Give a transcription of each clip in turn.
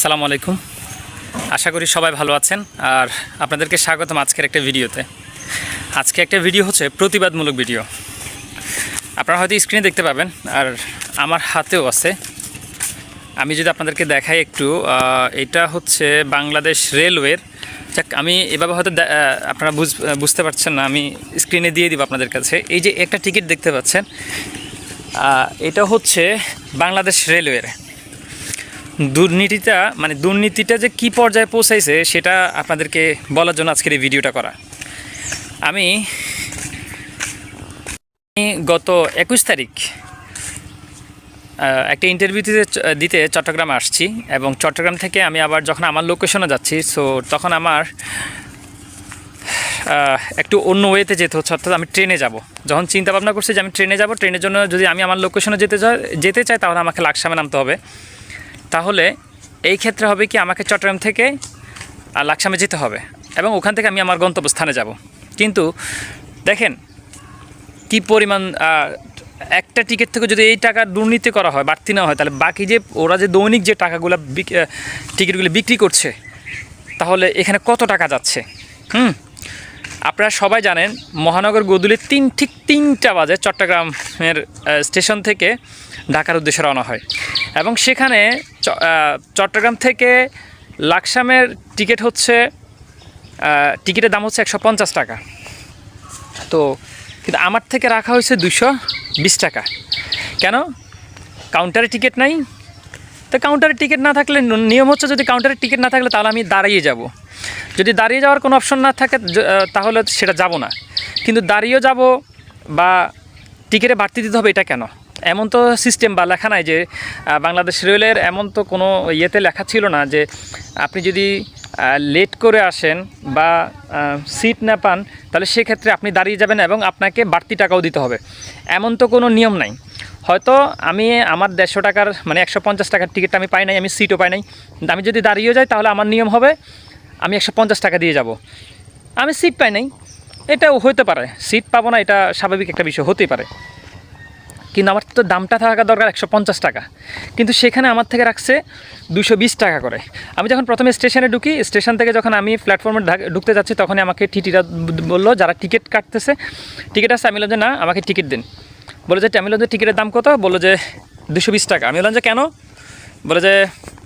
আসসালামু আলাইকুম। আশা করি সবাই ভালো আছেন। আর আপনাদেরকে স্বাগতম আজকের একটা ভিডিওতে। আজকে একটা ভিডিও হচ্ছে প্রতিবাদমূলক ভিডিও। আপনারা হয়তো স্ক্রিনে দেখতে পাবেন, আর আমার হাতেও আছে। আমি যদি আপনাদেরকে দেখাই একটু এটা হচ্ছে বাংলাদেশ রেলওয়ের। যাক, আমি এভাবে হয়তো আপনারা বুঝ, বুঝতে পারছেন না, আমি স্ক্রিনে দিয়ে দিব আপনাদের কাছে। এই যে একটা টিকিট দেখতে পাচ্ছেন এটা হচ্ছে বাংলাদেশ রেলওয়ের। দুর্নীতিটা মানে দুর্নীতিটা যে কী পর্যায়ে পৌঁছাইছে, সেটা আপনাদেরকে বলার জন্য আজকের এই ভিডিওটা করা। আমি গত একুশ তারিখ একটা ইন্টারভিউ দিতে চট্টগ্রামে আসছি এবং চট্টগ্রাম থেকে আমি আবার যখন আমার লোকেশনে যাচ্ছি সো তখন আমার একটু অন্য ওয়েতে যেতে হচ্ছে, অর্থাৎ আমি ট্রেনে যাব। যখন চিন্তা ভাবনা করছি যে আমি ট্রেনে যাব ট্রেনের জন্য যদি আমি আমার লোকেশনে যেতে যেতে চাই, তাহলে আমাকে লাকসামে নামতে হবে। তাহলে এই ক্ষেত্রে হবে কি আমাকে চট্টগ্রাম থেকে লাকসামে যেতে হবে এবং ওখান থেকে আমি আমার গন্তব্যস্থানে যাব। কিন্তু দেখেন কি পরিমাণ একটা টিকিট থেকে যদি এই টাকা দুর্নীতি করা হয়, বাড়তি নেওয়া হয়, তাহলে বাকি যে ওরা যে দৈনিক যে টাকাগুলো টিকিটগুলো বিক্রি করছে, তাহলে এখানে কত টাকা যাচ্ছে? হুম? আপনারা সবাই জানেন, মহানগর গোদুলি তিন, ঠিক তিনটা বাজে চট্টগ্রামের স্টেশন থেকে ঢাকার উদ্দেশ্যে রওনা হয়। এবং সেখানে চট্টগ্রাম থেকে লাকসামের টিকিট হচ্ছে টিকিটের দাম হচ্ছে একশো পঞ্চাশ টাকা। তো কিন্তু আমার থেকে রাখা হয়েছে দুশো বিশ টাকা। কেন? কাউন্টারে টিকিট নাই তো কাউন্টারে টিকিট না থাকলে নিয়ম হচ্ছে যদি কাউন্টারে টিকিট না থাকলে তাহলে আমি দাঁড়িয়ে যাব। যদি দাঁড়িয়ে যাওয়ার কোনো অপশন না থাকে তাহলে সেটা যাব না। কিন্তু দাঁড়িয়েও যাব বা টিকিটে বাড়তি দিতে হবে, এটা কেন? এমন তো সিস্টেম বা লেখা নাই যে বাংলাদেশ রেলের এমন তো কোনো ইয়েতে লেখা ছিল না যে, আপনি যদি লেট করে আসেন বা সিট না পান, তাহলে সেক্ষেত্রে আপনি দাঁড়িয়ে যাবেন এবং আপনাকে বাড়তি টাকাও দিতে হবে। এমন তো কোনো নিয়ম নাই। হয়তো আমি আমার দেড়শো টাকার মানে একশো পঞ্চাশ টাকার টিকিটটা আমি পাই নাই, আমি সিটও পাই নাই। আমি যদি দাঁড়িয়েও যাই, তাহলে আমার নিয়ম হবে, আমি একশো পঞ্চাশ টাকা দিয়ে যাব। আমি সিট পাই নাই। এটাও হতে পারে। সিট পাবো না, এটা স্বাভাবিক একটা বিষয়, হতেই পারে। কিন্তু আমার তো দামটা থাকা দরকার একশো পঞ্চাশ টাকা। কিন্তু সেখানে আমার থেকে রাখছে দুশো বিশ টাকা করে। আমি যখন প্রথমে স্টেশনে ঢুকি, স্টেশন থেকে যখন আমি প্ল্যাটফর্মে ঢুকতে যাচ্ছি, তখনই আমাকে টিটিরা বলল, যারা টিকিট কাটতেছে টিকিট আছে, আমি বললাম যে, না, আমাকে টিকিট দিন। বলে যে আমি বললাম যে টিকিটের দাম কত? বলল যে দুশো বিশ টাকা। আমি বললাম যে কেন? বলে যে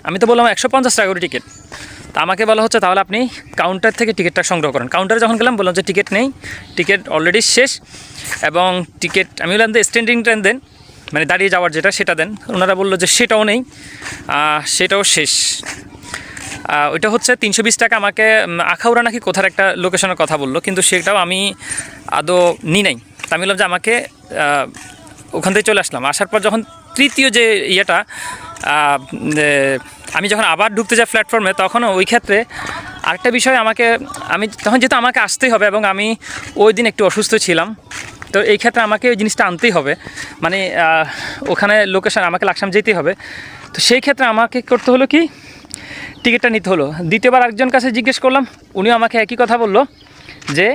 আমি তো বললাম একশো পঞ্চাশ টাকা করে টিকিট। তা আমাকে বলা হচ্ছে তাহলে আপনি কাউন্টার থেকে টিকিটটা সংগ্রহ করেন। কাউন্টারে যখন গেলাম বললাম যে টিকিট নেই টিকিট অলরেডি শেষ এবং টিকিট আমি বললাম যে স্ট্যান্ডিং ট্রেন দেন মানে দাঁড়িয়ে যাওয়ার যেটা সেটা দেন। ওনারা বলল যে সেটাও নেই সেটাও শেষ। ওইটা হচ্ছে তিনশো বিশ টাকা আমাকে উম, আখাউড়া নাকি কোথার একটা লোকেশনের কথা বলল কিন্তু সেটাও আমি আদৌ নি নাই। তা আমি বললাম যে আমাকে ওখান থেকে চলে আসলাম। আসার পর যখন তৃতীয় যে ইয়েটা আমি যখন আবার ঢুকতে যাই প্ল্যাটফর্মে তখন ওই ক্ষেত্রে আরেকটা বিষয় আমাকে, আমি তখন যেহেতু আমাকে আসতেই হবে এবং আমি ওই দিন একটু অসুস্থ ছিলাম, তো এই ক্ষেত্রে আমাকে ওই জিনিসটা আনতেই হবে। মানে ওখানে লোকেশন আমাকে লাকসাম যেতেই হবে। তো সেই ক্ষেত্রে আমাকে করতে হলো কি? টিকিটটা নিতে হলো। দ্বিতীয়বার আরেকজন কাছে জিজ্ঞেস করলাম, উনিও আমাকে একই কথা বলল যে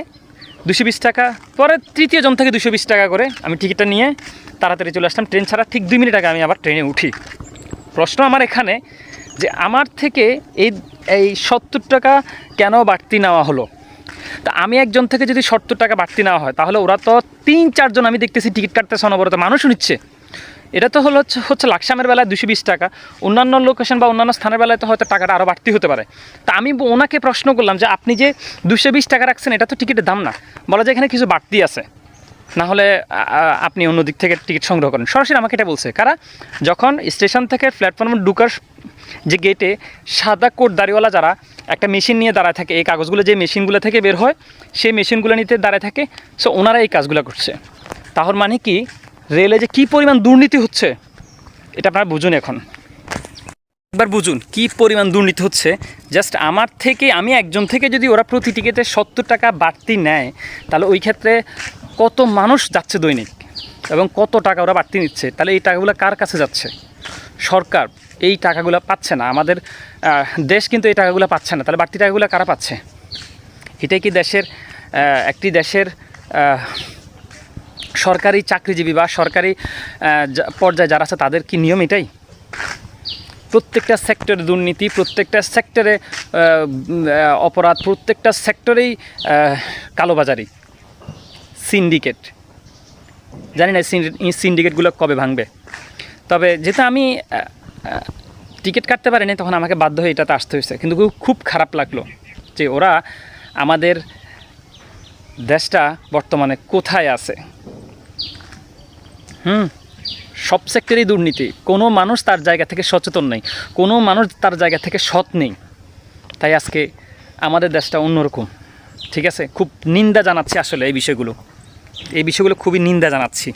দুশো বিশ টাকা। পরে তৃতীয় জন থেকে দুশো বিশ টাকা করে আমি টিকিটটা নিয়ে তাড়াতাড়ি চলে আসলাম। ট্রেন ছাড়া ঠিক দুই মিনিট আগে আমি আবার ট্রেনে উঠি। প্রশ্ন আমার এখানে যে আমার থেকে এই এই সত্তর টাকা কেন বাড়তি নেওয়া হলো? তা আমি একজন থেকে যদি সত্তর টাকা বাড়তি নেওয়া হয়, তাহলে ওরা তো তিন চারজন আমি দেখতেছি টিকিট কাটতেছে, অনবরত মানুষও নিচ্ছে। এটা তো হলো হচ্ছে হচ্ছে লাকসামের বেলায় দুশো বিশ টাকা। অন্যান্য লোকেশন বা অন্যান্য স্থানের বেলায় তো হয়তো টাকাটা আরও বাড়তি হতে পারে। তা আমি ওনাকে প্রশ্ন করলাম যে আপনি যে দুশো বিশ টাকা রাখছেন, এটা তো টিকিটের দাম না। বলা যায় এখানে কিছু বাড়তি আছে। না হলে আপনি অন্য দিক থেকে টিকিট সংগ্রহ করেন। সরাসরি আমাকে এটা বলছে, কারা? যখন স্টেশন থেকে প্ল্যাটফর্মে ঢুকার যে গেটে সাদা কোট দাড়িওয়ালা যারা একটা মেশিন নিয়ে দাঁড়ায় থাকে, এই কাগজগুলো যে মেশিনগুলো থেকে বের হয়, সেই মেশিনগুলো নিতে দাঁড়ায় থাকে। সো ওনারা এই কাজগুলো করছে। তাহলে মানে কি? রেলে যে কী পরিমাণ দুর্নীতি হচ্ছে, এটা আপনারা বুঝুন এখন। একবার বুঝুন কি পরিমাণ দুর্নীতি হচ্ছে। জাস্ট আমার থেকে, আমি একজন থেকে যদি ওরা প্রতি টিকিটে সত্তর টাকা বাড়তি নেয়, তাহলে ওই ক্ষেত্রে কত মানুষ যাচ্ছে দৈনিক এবং কত টাকা ওরা বাড়তি নিচ্ছে। তাহলে এই টাকাগুলো কার কাছে যাচ্ছে? সরকার এই টাকাগুলো পাচ্ছে না। আমাদের দেশ কিন্তু এই টাকাগুলো পাচ্ছে না। তাহলে বাড়তি টাকাগুলো কারা পাচ্ছে? এটাই কি দেশের একটি দেশের সরকারি চাকরিজীবী বা সরকারি পর্যায়ে যারা আছে, তাদের কি নিয়ম এটাই? প্রত্যেকটা সেক্টরে দুর্নীতি, প্রত্যেকটা সেক্টরে অপরাধ, প্রত্যেকটা সেক্টরেই কালোবাজারি সিন্ডিকেট জানি না সিন্ডিকেটগুলো কবে ভাঙবে। তবে যেহেতু আমি টিকিট কাটতে পারিনি, তখন আমাকে বাধ্য হয়ে এটাতে আসতে হয়েছে। কিন্তু খুব খারাপ লাগল যে ওরা আমাদের দেশটা বর্তমানে কোথায় আছে? হুম। সব সেক্টরেই দুর্নীতি। কোনো মানুষ তার জায়গা থেকে সচেতন নেই। কোনো মানুষ তার জায়গা থেকে সৎ নেই। তাই আজকে আমাদের দেশটা অন্যরকম। ঠিক আছে? খুব নিন্দা জানাচ্ছি আসলে এই বিষয়গুলো। এই বিষয়গুলো খুবই নিন্দা জানাচ্ছি।